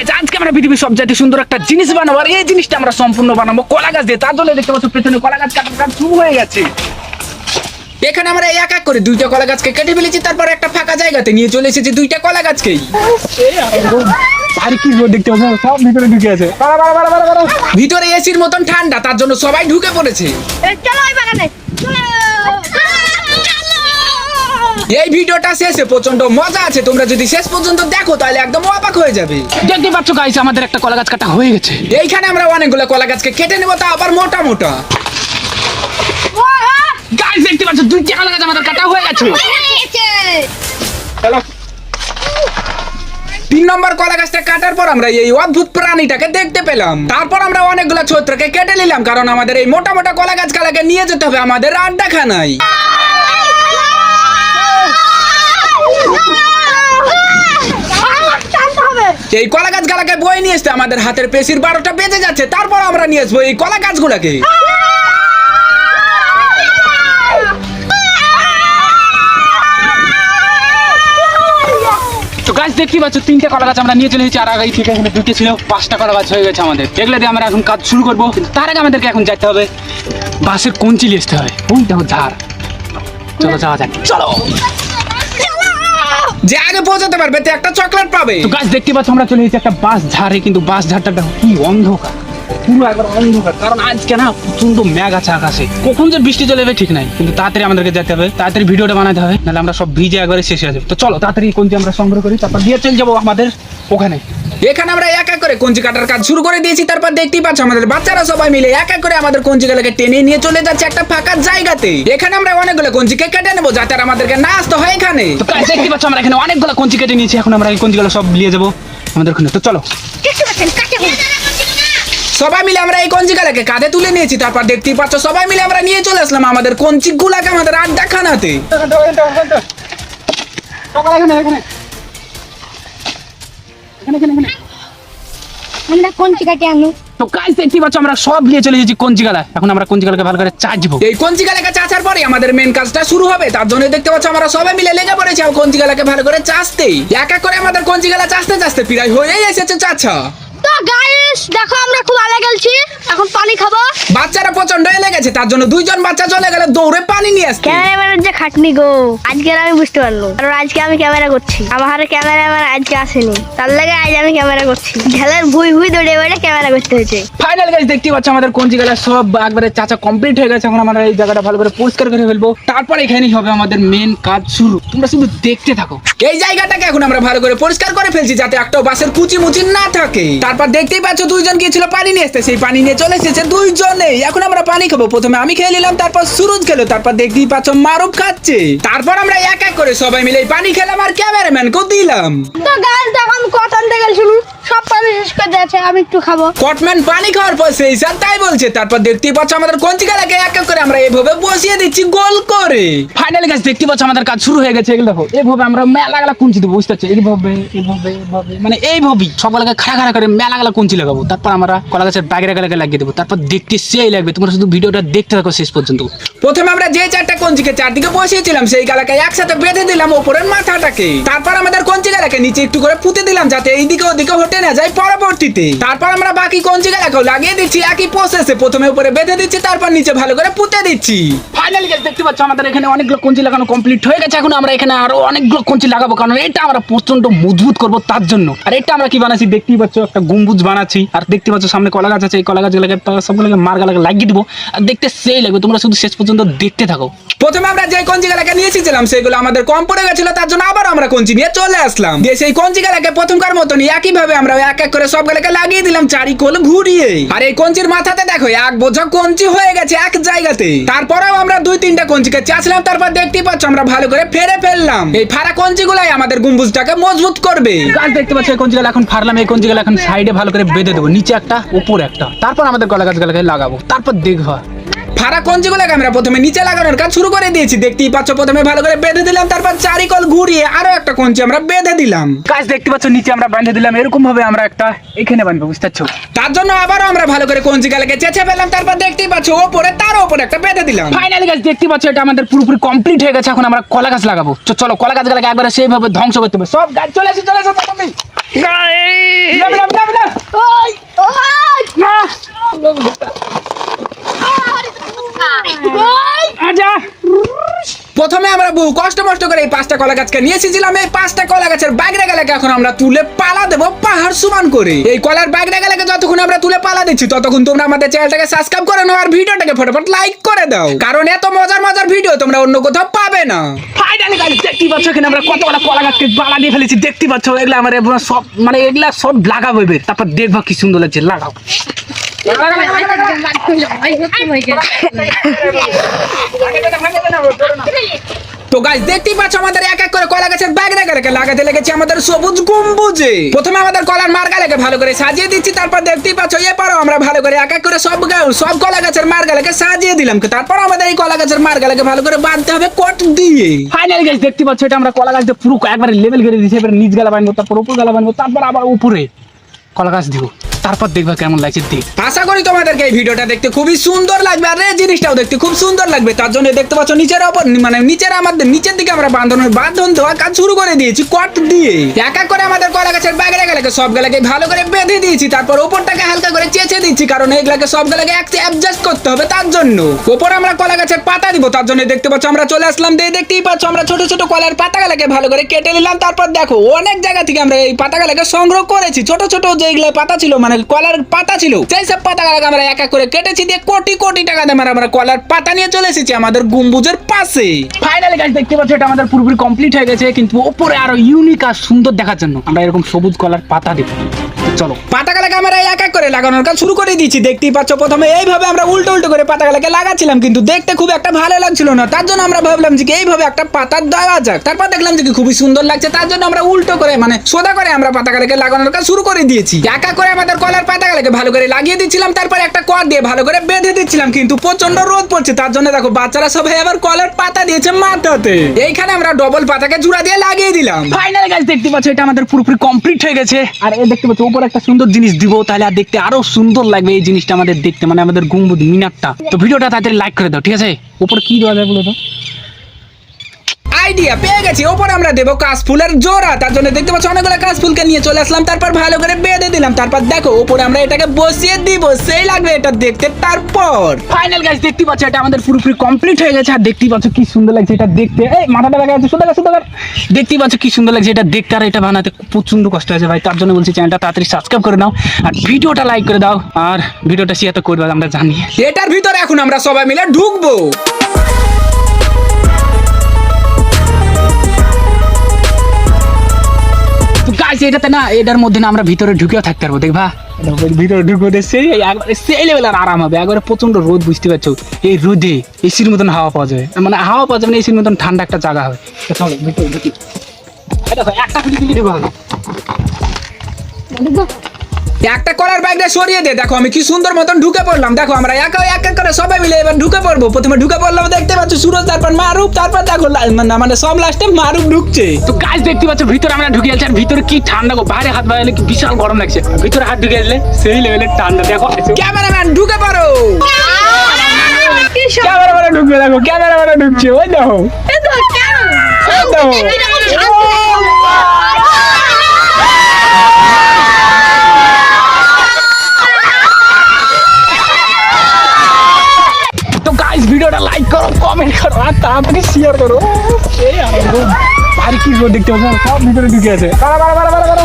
Guys আজকে আমরা পৃথিবীর সবচাইতে সুন্দর একটা জিনিস বানাবো আর এই জিনিসটা আমরা সম্পূর্ণ বানাবো কলা গাছ দিয়ে। তার জন্য দেখতে পাচ্ছ পেছনে কলা গাছ কাটার কাজ শুরু হয়ে গেছে। এখানে আমরা এক এক করে দুইটা কলা গাছকে কেটে ফেলেছি তারপর একটা ফাঁকা জায়গাতে নিয়ে চলে এসেছি দুইটা কলা গাছকেই আর কি দেখতে পাচ্ছ সব ভিতরে ঢুকে আছে। বাড়া, বাড়া, বাড়া, বাড়া, বাড়া। ভিতরে এসির মতন ঠান্ডা তার জন্য সবাই ঢুকে পড়েছে। চলো ওই বাগানে চলো। এই ভিডিওটা শেষে প্রচণ্ড মজা আছে। তোমরা যদি শেষ পর্যন্ত দেখো তাহলে একদম অবাক হয়ে যাবে। দেখতে পাচ্ছ গাইস আমাদের একটা কলা গাছ কাটা হয়ে গেছে। এইখানে আমরা অনেকগুলো কলা গাছকে কেটে নেব তা আবার মোটা মোটা। গাইস দেখতে পাচ্ছ দুইটা কলা গাছ। আমাদের কাটা হয়ে গেছে। তিন নম্বর কলা গাছটা কাটার পর আমরা এই অদ্ভুত প্রাণীটাকে দেখতে পেলাম। তারপর আমরা অনেকগুলো ছত্রকে কেটে নিলাম কারণ আমাদের এই মোটা মোটা কলা গাছ কালাকে নিয়ে যেতে হবে আমাদের আড্ডাখানায় টানতে হবে এই কলা গাছ গালাকে বই নিয়ে আসতে আমাদের হাতের পেশির বারোটা বেজে যাচ্ছে তারপর আমরা নিয়ে আসব এই কলা গাছগুলাকে তো গাছ দেখতে পাচ্ছ তিনটে কলা গাছ আমরা নিয়ে চলে এসেছি আর আগে থেকে এখানে দুটো ছিল পাঁচটা কলা গাছ হয়ে গেছে আমাদের। এগুলো দিয়ে আমরা এখন কাজ শুরু করব কিন্তু তার আগে আমাদেরকে এখন যেতে হবে বাসের কঞ্চি নিয়ে আসতে হবে। ওই দেখো চলো যাওয়া যাক। চলো। যে আগে পৌঁছাতে পারবে, তে একটা চকলেট পাবে। তো গাছ দেখতে পাচ্ছ, আমরা চলে এসেছি একটা বাস ঝাড়ে কিন্তু বাস ঝাড়টা কি অন্ধকার। পুরো একবার অন্ধকার, কারণ আজকে না প্রচণ্ড ম্যাগ আছে আকাশে। কখন যে বৃষ্টি চলে যাবে ঠিক নাই, কিন্তু তাড়াতাড়ি আমাদেরকে যেতে হবে, তাড়াতাড়ি ভিডিওটা বানাতে হবে, নাহলে আমরা সব ভিজে একবারে শেষ হয়ে যাবে। তো চলো, তাড়াতাড়ি কোনটি আমরা সংগ্রহ করি, তারপর দিয়ে চলে যাব আমাদের ওখানে। এখানে আমরা এক এক করে কঞ্চি কাটার কাজ শুরু করে দিয়েছি তারপর দেখতেই পাচ্ছ আমাদের বাচ্চারা সবাই মিলে এক এক করে আমাদের কঞ্চিগুলোকে টেনে নিয়ে চলে যাচ্ছে একটা ফাঁকা জায়গাতে। এখানে আমরা অনেকগুলো কঞ্চিকে কেটে নেব যাতে আর আমাদেরকে না আসতে হয় এখানে। তো পাচ্ছ আমরা এখানে অনেকগুলো কঞ্চি কেটে নিয়েছি এখন আমরা এই কঞ্চিগুলো সব নিয়ে যাব আমাদের ওখানে। তো চলো। সবাই মিলে আমরা এই কঞ্চিগুলোকে কাঁধে তুলে নিয়েছি তারপর দেখতেই পাচ্ছ সবাই মিলে আমরা নিয়ে চলে আসলাম আমাদের কঞ্চিগুলাকে আমাদের আড্ডা খানাতে আমরা কোন চিকাকে তো গাইস দেখতে পাচ্ছ আমরা সব নিয়ে চলে এসেছি কঞ্চিগালা এখন আমরা কঞ্চিগালাকে ভালো করে চাচবো এই কঞ্চিগুলাকে চাচার পরে আমাদের মেন কাজটা শুরু হবে। তার জন্য দেখতে পাচ্ছ আমরা সবাই মিলে লেগে পড়েছি। আর ভালো করে এক এক করে আমাদের চাচতে চাচতে প্রায় হয়েই এসেছে চাচা। তো গাইস দেখো আমরা খুব আলে গেলছি। এখন পানি খাব? বাচ্চারা প্রচণ্ড এলে গেছে তার জন্য দুইজন বাচ্চা চলে গেলে দৌড়ে পানি নিয়ে আসতে। ক্যামেরাম্যানের যে খাটনি গো। আজকে আমি বুঝতে পারলাম কারণ আজকে আমি ক্যামেরা করছি। আমার ক্যামেরাম্যান আজকে আসেনি। তার লাগে আজ আমি ক্যামেরা করছি। ঢেলের ভুই ভুই দৌড়ে বেড়ে ক্যামেরা করতে হয়েছে। ফাইনাল গাইস দেখতে পাচ্ছ আমাদের কঞ্চিগালা সব একবারে চাচা কমপ্লিট হয়ে গেছে। এখন আমরা এই জায়গাটা ভালো করে পরিষ্কার করে ফেলব। তারপর এখানেই হবে আমাদের মেন কাজ শুরু। তোমরা শুধু দেখতে থাকো। এই জায়গাটাকে এখন আমরা ভালো করে পরিষ্কার করে ফেলছি যাতে একটা বাসের কুচি মুচি না থাকে। তারপর দেখতেই পাচ্ছ দুইজন গিয়েছিল পানি নিয়ে আসতে। সেই পানি নিয়ে চলে এসেছে দুইজনে এখন আমরা পানি খাব প্রথমে। আমি খেয়ে নিলাম, তারপর সুরজ খেলো, তারপর দেখতেই পাচ্ছ মারুফ খাচ্ছে। তারপর আমরা এক এক করে সবাই মিলে পানি খেলাম আর ক্যামেরাম্যান কো দিলাম। তো গাল তখন আমি থেকে গেছিলাম সব পানি শেষ করে দিয়েছে আমি একটু খাব। কটম্যান পানি খাওয়ার পর সেই স্যার তাই বলছে তারপর দেখতেই পাচ্ছ আমাদের কঞ্চিকালাকে এক এক করে আমরা এইভাবে বসিয়ে দিচ্ছি গোল করে। ফাইনাল গাছ দেখতে পাচ্ছ আমাদের কাজ শুরু হয়ে গেছে এগুলো দেখো এইভাবে আমরা মেলা গেলা কুঞ্চি দেবো বুঝতে পারছ? এইভাবে এইভাবে এইভাবে মানে এইভাবেই সকালকে খাড়া খাড়া করে মেলা গেলা কুঞ্চি লাগাবো। তারপর আমরা কলা গাছের গেলাকে লাগিয়ে দেবো। তারপর দেখতে সেই লাগবে তোমরা শুধু ভিডিওটা দেখতে থাকো শেষ পর্যন্ত। প্রথমে আমরা যে চারটা কঞ্চিকে চারদিকে বসিয়েছিলাম সেই গালাকে একসাথে বেঁধে দিলাম ওপরের মাথাটাকে। তারপর আমাদের কঞ্চি গালাকে নিচে একটু করে পুঁতে দিলাম যাতে এইদিকে ওদিকে হটে না যায় পরবর্তীতে। তারপর আমরা বাকি কঞ্চি গালাকেও লাগিয়ে দিচ্ছি একই প্রসেসে প্রথমে উপরে বেঁধে দিচ্ছি তারপর নিচে ভালো করে পুঁতে দিচ্ছি। ফাইনালি গাছ দেখতে পাচ্ছ আমাদের এখানে অনেকগুলো কঞ্চি লাগানো কমপ্লিট হয়ে গেছে। এখন আমরা এখানে আরও অনেকগুলো কঞ্চি লাগাবো কারণ এটা আমরা প্রচণ্ড মজবুত করব তার জন্য। আর এটা আমরা কি বানাচ্ছি? দেখতেই পাচ্ছ একটা গম্বুজ বানাচ্ছি। আর দেখতে পাচ্ছ সামনে কলা গাছ আছে এই কলা গাছগুলোকে সবগুলোকে মার গালাকে লাগিয়ে দিবো। আর দেখতে সেই লাগবে তোমরা শুধু শেষ পর্যন্ত দেখতে থাকো। প্রথমে আমরা যে কঞ্চি গালাকে নিয়ে এসেছিলাম সেগুলো আমাদের কম পড়ে গেছিল তার জন্য আবার আমরা কঞ্চি নিয়ে চলে আসলাম। দিয়ে সেই কঞ্চি গালাকে প্রথমকার মতনই একই ভাবে আমরা এক এক করে সব গালাকে লাগিয়ে দিলাম চারি কোল ঘুরিয়ে। আর এই কঞ্চির মাথাতে দেখো এক বোঝা কঞ্চি হয়ে গেছে এক জায়গাতে। তারপরেও আমরা দুই তিনটা কঞ্চিকে চাচলাম তারপর দেখতে পাচ্ছ আমরা ভালো করে ফেরে ফেললাম। এই ফাড়া কঞ্চি গুলাই আমাদের গম্বুজটাকে মজবুত করবে। গাছ দেখতে পাচ্ছ এই কঞ্চিগুলো এখন ফারলাম এই কঞ্চিগুলো এখন সাইডে ভালো করে বেঁধে দেবো নিচে একটা উপরে একটা। তারপর আমাদের কলা গাছগুলোকে লাগাবো তারপর দেখবা। ফারা কঞ্জিগুলো আমরা প্রথমে নিচে লাগানোর কাজ শুরু করে দিয়েছি। দেখতেই পাচ্ছ প্রথমে ভালো করে বেঁধে দিলাম তারপর চারিকল ঘুরিয়ে আরও একটা কঞ্চি আমরা বেঁধে দিলাম। কাজ দেখতে পাচ্ছ নিচে আমরা বেঁধে দিলাম এরকম ভাবে আমরা একটা এখানে বানবো বুঝতে পারছ তার জন্য আবারও আমরা ভালো করে কঞ্চি গালাকে চেঁচে পেলাম তারপর দেখতেই পাচ্ছ ওপরে তার ওপরে একটা বেঁধে দিলাম। ফাইনালি গাছ দেখতে পাচ্ছ এটা আমাদের পুরোপুরি কমপ্লিট হয়ে গেছে এখন আমরা কলা গাছ লাগাবো। চলো কলা গাছ গালাকে একবারে সেইভাবে ধ্বংস করতে হবে। সব গাছ চলে এসে চলে এসে তুমি। না। প্রথমে আমরা বহু কষ্ট মষ্ট করে এই পাঁচটা কলা গাছকে নিয়ে এসেছিলাম। এই পাঁচটা কলা গাছের বাগড়া গেলাকে এখন আমরা তুলে পালা দেবো পাহাড় সমান করে। এই কলার বাগড়া গেলাকে যতক্ষণ আমরা তুলে পালা দিচ্ছি, ততক্ষণ তোমরা আমাদের চ্যানেলটাকে সাবস্ক্রাইব করে নাও আর ভিডিওটাকে ফটোফট লাইক করে দাও। কারণ এত মজার মজার ভিডিও তোমরা অন্য কোথাও পাবে না। ফাইনালি গাইস দেখতে পাচ্ছ এখানে আমরা কত কলা গাছকে বালা দিয়ে ফেলেছি। দেখতে পাচ্ছ, এগুলা আমার সব মানে এগুলা সব লাগাবো তারপর দেখবা কি সুন্দর লাগছে, লাগাও। গাছ কলা গাছের সাজিয়ে দিচ্ছি দিলাম তারপর আমাদের এই কলা গাছের ভালো করে বাঁধতে হবে কট দিয়ে। ফাইনালি গাইস দেখতে আমরা কলা গাছ দিয়ে পুরো একবারে লেভেল করে দিয়েছি, এবার নিচ গালা বানবো তারপর উপর গালা বানবো তারপর আবার উপরে কলা গাছ দিব। তারপর দেখবা কেমন লাগছে দেখ। আশা করি তোমাদেরকে এই ভিডিওটা দেখতে খুবই সুন্দর লাগবে, আর এই জিনিসটাও দেখতে খুব সুন্দর লাগবে। তার জন্য দেখতে পাচ্ছ নিচের ওপর মানে নিচের আমাদের নিচের দিকে আমরা বাঁধনের বাঁধন দেওয়া কাজ শুরু করে দিয়েছি, কট দিয়ে। এক এক করে আমাদের কলা গাছের ব্যাগের গেলাকে সব গেলাকে ভালো করে বেঁধে দিয়েছি, তারপর ওপরটাকে হালকা করে চেঁচে দিচ্ছি, কারণ এইগুলাকে সব গেলাকে একটু অ্যাডজাস্ট করতে হবে তার জন্য। ওপর আমরা কলা গাছের পাতা দিব, তার জন্য দেখতে পাচ্ছ আমরা চলে আসলাম দিয়ে দেখতেই পাচ্ছ আমরা ছোট ছোট কলার পাতাগুলোকে ভালো করে কেটে নিলাম, তারপর দেখো অনেক জায়গা থেকে আমরা এই পাতাগুলোকে সংগ্রহ করেছি। ছোট ছোট যেগুলো পাতা ছিল মানে কলার পাতা ছিল। সেই সব পাতাগুলোকে আমরা এক এক করে কেটেছি, দিয়ে কোটি কোটি টাকা দিয়ে আমরা কলার পাতা নিয়ে চলে এসেছি আমাদের গম্বুজের পাশে। ফাইনালি গাছ দেখতে পাচ্ছ, এটা আমাদের পুরোপুরি কমপ্লিট হয়ে গেছে, কিন্তু উপরে আরও ইউনিক আর সুন্দর দেখার জন্য আমরা এরকম সবুজ কলার পাতা দেবো। চলো। পাতাগুলোকে আমরা এক এক করে লাগানোর কাজ শুরু করে দিয়েছি। দেখতেই পাচ্ছ, প্রথমে এইভাবে আমরা উল্টো উল্টো করে পাতাগুলোকে লাগাচ্ছিলাম, কিন্তু দেখতে খুব একটা ভালো লাগছিল না। তার জন্য আমরা ভাবলাম যে এইভাবে একটা পাতা দেওয়া যাক। তারপর দেখলাম যে খুবই সুন্দর লাগছে, তার জন্য আমরা উল্টো করে মানে সোজা করে আমরা পাতাগুলোকে লাগানোর কাজ শুরু করে দিয়েছি। এক করে আমাদের কলার পাতাগুলোকে ভালো করে লাগিয়ে দিচ্ছিলাম, তারপর একটা কর দিয়ে ভালো করে বেঁধে দিচ্ছিলাম, কিন্তু প্রচণ্ড রোদ পড়ছে, তার জন্য দেখো বাচ্চারা সবাই আবার কলার পাতা দিয়েছে মাথাতে। এইখানে আমরা ডবল পাতাকে জুড়া দিয়ে লাগিয়ে দিলাম। ফাইনালি গাছ দেখতে পাচ্ছ, এটা আমাদের পুরোপুরি কমপ্লিট হয়ে গেছে। আর এই দেখতে পাচ্ছ, উপরে একটা সুন্দর জিনিস দিব, তাহলে আর দেখতে আরও সুন্দর লাগবে এই জিনিসটা আমাদের দেখতে মানে আমাদের গুম্বুদ মিনারটা। তো ভিডিওটা তাড়াতাড়ি লাইক করে দাও, ঠিক আছে? উপরে কি দেওয়া যায় বলো তো? আইডিয়া পেয়ে গেছি। ওপর আমরা দেবো কাশফুলের জোড়া। তার জন্য দেখতে পাচ্ছ অনেকগুলো কাশফুলকে নিয়ে চলে আসলাম। তারপর ভালো করে বেঁধে দিলাম। তারপর দেখো ওপরে আমরা এটাকে বসিয়ে দিব। সেই লাগবে এটা দেখতে। তারপর ফাইনাল গাছ দেখতে পাচ্ছ এটা আমাদের পুরোপুরি কমপ্লিট হয়ে গেছে। আর দেখতেই পাচ্ছ কি সুন্দর লাগছে এটা দেখতে। এই মাথাটা দেখা যাচ্ছে সুন্দর সুন্দর দেখতেই পাচ্ছ কি সুন্দর লাগছে এটা দেখতে। আর এটা বানাতে প্রচণ্ড কষ্ট হয়েছে ভাই। তার জন্য বলছি চ্যানেলটা তাড়াতাড়ি সাবস্ক্রাইব করে নাও। আর ভিডিওটা লাইক করে দাও। আর ভিডিওটা শেয়ার তো করবে আমরা জানি। এটার ভিতরে এখন আমরা সবাই মিলে ঢুকবো। তো এটাতে না এটার মধ্যে না আমরা ভিতরে ঢুকেও থাকতে পারব দেখবা? ভিতরে ঢুকবো সেই একবারে সেই লেভেল আর আরাম হবে। একবারে প্রচণ্ড রোদ বুঝতে পারছ? এই রোদে এসির মতন হাওয়া পাওয়া যাবে মানে হাওয়া পাওয়া যাবে না এসির মতন ঠান্ডা একটা জায়গা হবে। চলো ভিতরে ঢুকি। একটা দিলে ঢুকবো একটা কলার ব্যাগটা সরিয়ে দে। দেখো আমি কি সুন্দর মতন ঢুকে পড়লাম। দেখো আমরা এক এক এক করে সবাই মিলে এবার ঢুকে পড়ব। প্রথমে ঢুকে পড়লাম দেখতে পাচ্ছ সুরজ তারপর মারুপ তারপর দেখো লা- মানে সব লাস্টে মারুপ ঢুকছে। তো কাজ দেখতে পাচ্ছ ভিতরে আমরা ঢুকে যাচ্ছি আর ভিতরে কি ঠান্ডা গো বাইরে হাত বাড়ালে কি বিশাল গরম লাগছে। ভিতরে হাত ঢুকে গেলে সেই লেভেলের ঠান্ডা দেখো। ক্যামেরাম্যান ঢুকে পড়ো। ক্যামেরা মানে ঢুকবে দেখো ক্যামেরা মানে ঢুকছে ওই দেখো। দেখো। কমেন্ট করো আর তাড়াতাড়ি শেয়ার করো। এই আর কি দেখতে পাচ্ছ? সব ভিতরে ঢুকে আছে। বাড়া বাড়া বাড়া বাড়া